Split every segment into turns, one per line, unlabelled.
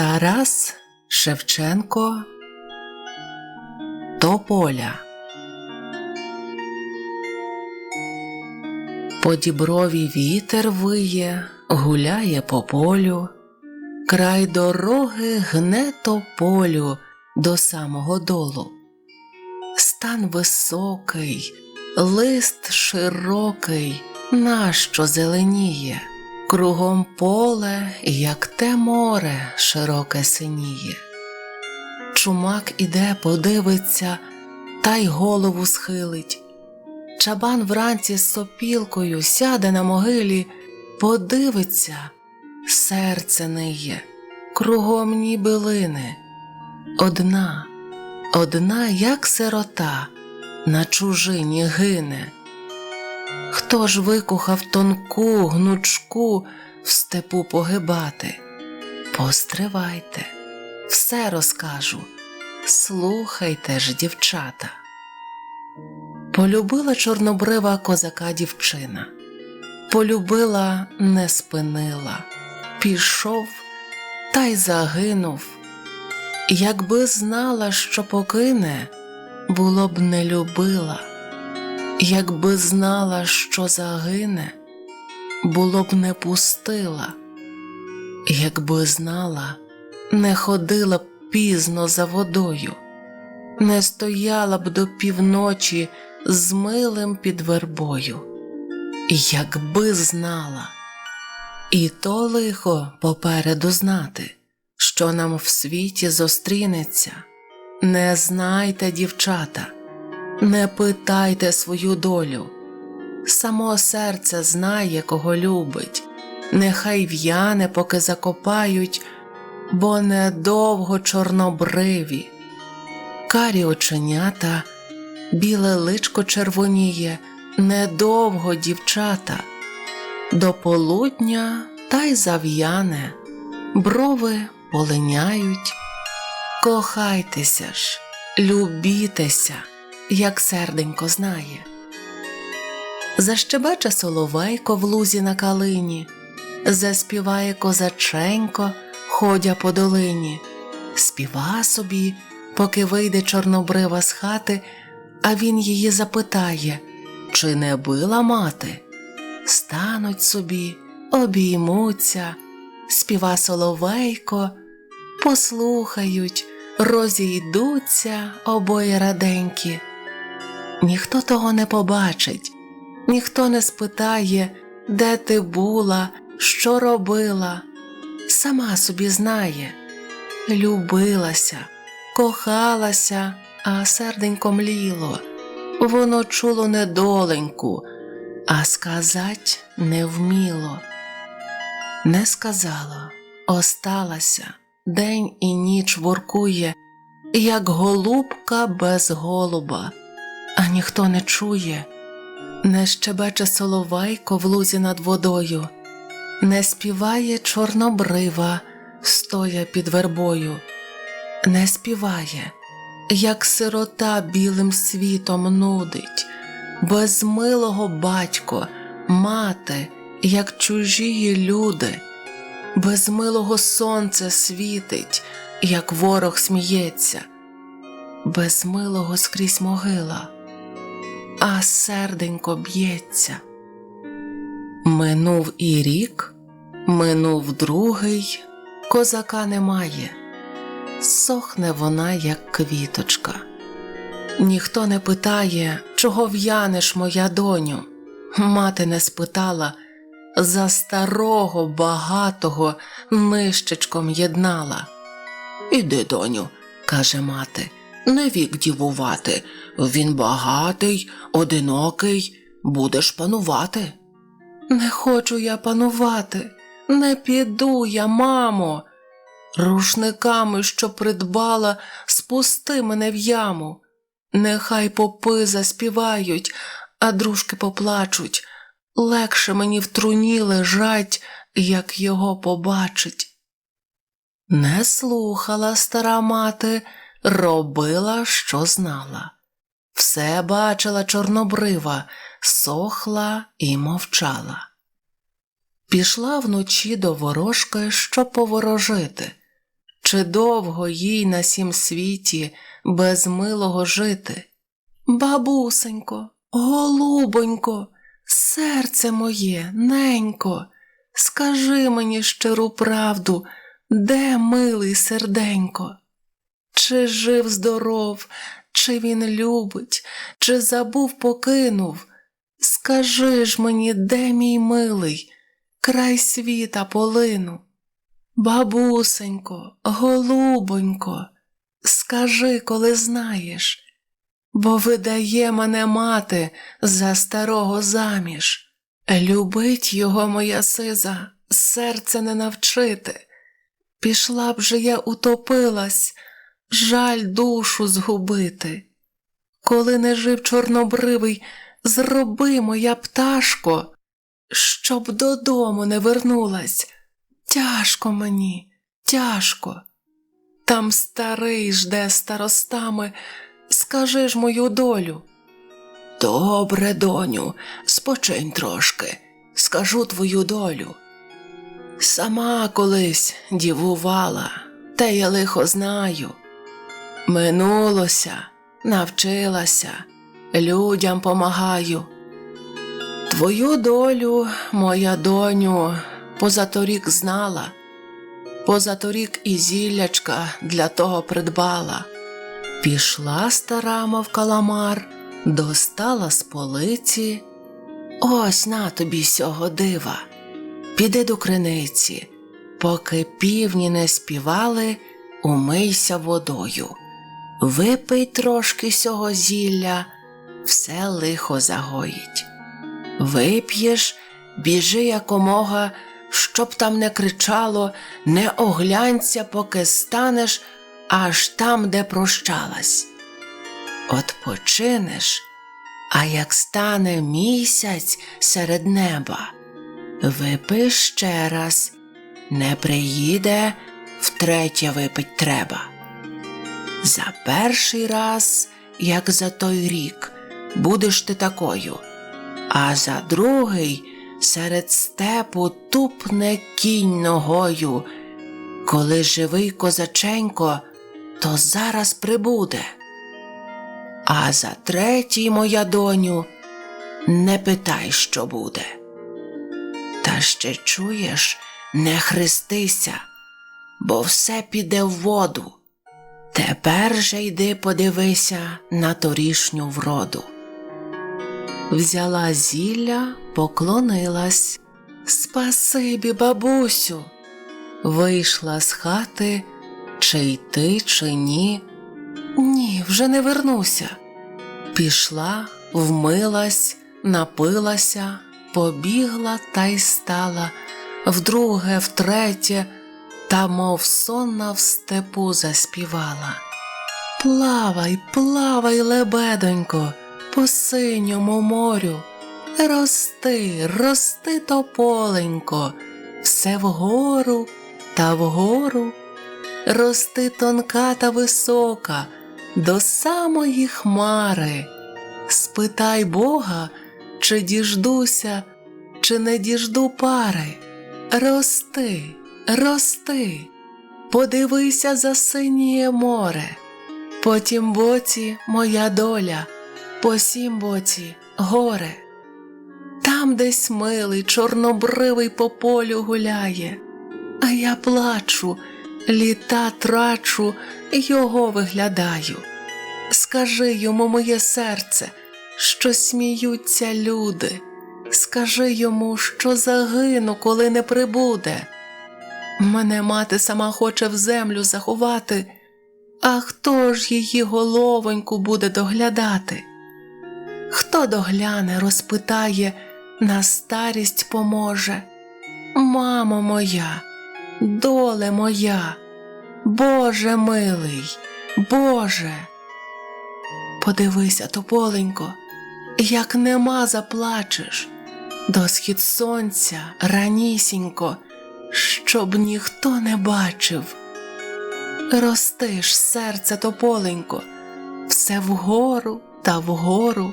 Тарас Шевченко Тополя По діброві вітер виє, гуляє по полю, край дороги гне тополю до самого долу. Стан високий, лист широкий, нащо зеленіє, кругом поле, як те море широке синіє. Чумак іде, подивиться, та й голову схилить. Чабан вранці з сопілкою сяде на могилі, подивиться, серце ниє, кругом ніби лине. Одна, одна, як сирота, на чужині гине. Хто ж викухав тонку, гнучку в степу погибати? Постривайте, все розкажу, слухайте ж, дівчата. Полюбила чорнобрива козака дівчина, полюбила, не спинила, пішов та й загинув. Якби знала, що покине, було б не любила, якби знала, що загине, було б не пустила, якби знала, не ходила б пізно за водою, не стояла б до півночі з милим під вербою, якби знала, і то лихо попереду знати, що нам в світі зустрінеться. Не знайте, дівчата, не питайте свою долю. Само серце знає, кого любить, нехай в'яне, поки закопають, бо недовго чорнобриві, карі оченята біле личко червоніє, недовго дівчата, до полудня та й зав'яне, брови полиняють. Кохайтеся ж, любітеся, як серденько знає. Защебече соловейко в лузі на калині, заспіває козаченько, ходя по долині, співа собі, поки вийде чорнобрива з хати а він її запитає, чи не била мати? Стануть собі, обіймуться, співа соловейко, послухають, розійдуться обоє раденькі. Ніхто того не побачить, ніхто не спитає, де ти була, що робила. Сама собі знає, любилася, кохалася а серденько мліло, воно чуло недоленьку, а сказать не вміло. Не сказала, осталася, день і ніч воркує, як голубка без голуба, а ніхто не чує, не щебече соловейко в лузі над водою, не співає чорнобрива, стоя під вербою, не співає як сирота білим світом нудить, без милого батько, мати, як чужії люди, без милого сонце світить, як ворог сміється, без милого скрізь могила, а серденько б'ється. Минув і рік, минув другий, козака немає сохне вона, як квіточка. Ніхто не питає, чого в'янеш, моя доню. Мати не спитала, за старого багатого нищечком єднала. Іди, доню, каже мати, не вік дівувати. Він багатий, одинокий, будеш панувати. Не хочу я панувати, не піду я, мамо. Рушниками, що придбала, спусти мене в яму. Нехай попи заспівають, а дружки поплачуть. Легше мені в труні лежать, як його побачить. Не слухала стара мати, робила, що знала. Все бачила чорнобрива, сохла і мовчала. Пішла вночі до ворожки, щоб поворожити чи довго їй на сім світі без милого жити. Бабусенько, голубонько, серце моє, ненько, скажи мені щиру правду, де милий серденько? Чи жив здоров, чи він любить, чи забув покинув? Скажи ж мені, де мій милий, край світа полину? Бабусенько, голубонько, скажи, коли знаєш, бо видає мене мати за старого заміж. Любить його моя сиза, серце не навчити. Пішла б же я утопилась, жаль душу згубити. Коли не жив чорнобривий, зроби, моя пташко, щоб додому не вернулась. Тяжко мені, тяжко. Там старий жде старостами, скажи ж мою долю. Добре, доню, спочинь трошки, скажу твою долю. Сама колись дівувала, те я лихо знаю. Минулося, навчилася, людям помагаю. Твою долю, моя доню, позаторік знала, позаторік і зіллячка для того придбала. Пішла стара, мов каламар, достала з полиці. Ось на тобі сього дива. Піди до криниці, поки півні не співали, умийся водою. Випий трошки сього зілля, все лихо загоїть. Вип'єш, біжи якомога, щоб там не кричало, не оглянься, поки станеш аж там, де прощалась. От починеш, а як стане місяць серед неба, випий ще раз, не приїде, втретє випить треба. За перший раз, як за той рік, будеш ти такою, а за другий серед степу тупне кінь ногою. Коли живий козаченько, то зараз прибуде. А за третій, моя доню, не питай, що буде. Та ще чуєш, не хрестися, бо все піде в воду. Тепер же йди подивися на торішню вроду. Взяла зілля, поклонилась. Спасибі, бабусю. Вийшла з хати, чи йти, чи ні. Ні, вже не вернуся. Пішла, вмилась, напилася, побігла та й стала, вдруге, втретє, та, мов сонна в степу заспівала. Плавай, плавай, лебедонько, по синьому морю. Рости, рости тополенько, все вгору та вгору. Рости тонка та висока, до самої хмари. Спитай Бога, чи діждуся, чи не діжду пари. Рости, рости, подивися за синіє море. По тім боці моя доля, по сім боці горе. Там десь милий, чорнобривий по полю гуляє, а я плачу, літа трачу, його виглядаю. Скажи йому, моє серце, що сміються люди, скажи йому, що загину, коли не прибуде. Мене мати сама хоче в землю заховати, а хто ж її головоньку буде доглядати? Хто догляне, розпитає, на старість поможе? Мамо моя, доле моя, Боже милий, Боже. Подивися, тополенько, як нема заплачеш, до схід сонця ранісінько, щоб ніхто не бачив. Ростиш серце тополенько, все вгору та вгору.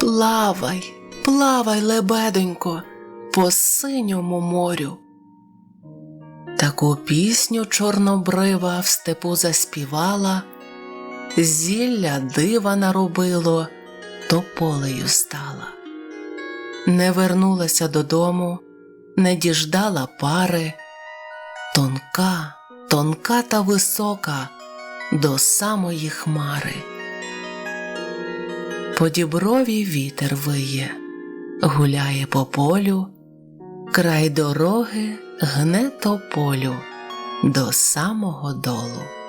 Плавай, плавай, лебедонько, по синьому морю. Таку пісню чорнобрива в степу заспівала, зілля дива наробило, тополею стала. Не вернулася додому, не діждала пари, тонка, тонка та висока до самої хмари. По діброві вітер виє, гуляє по полю, край дороги гне тополю до самого долу.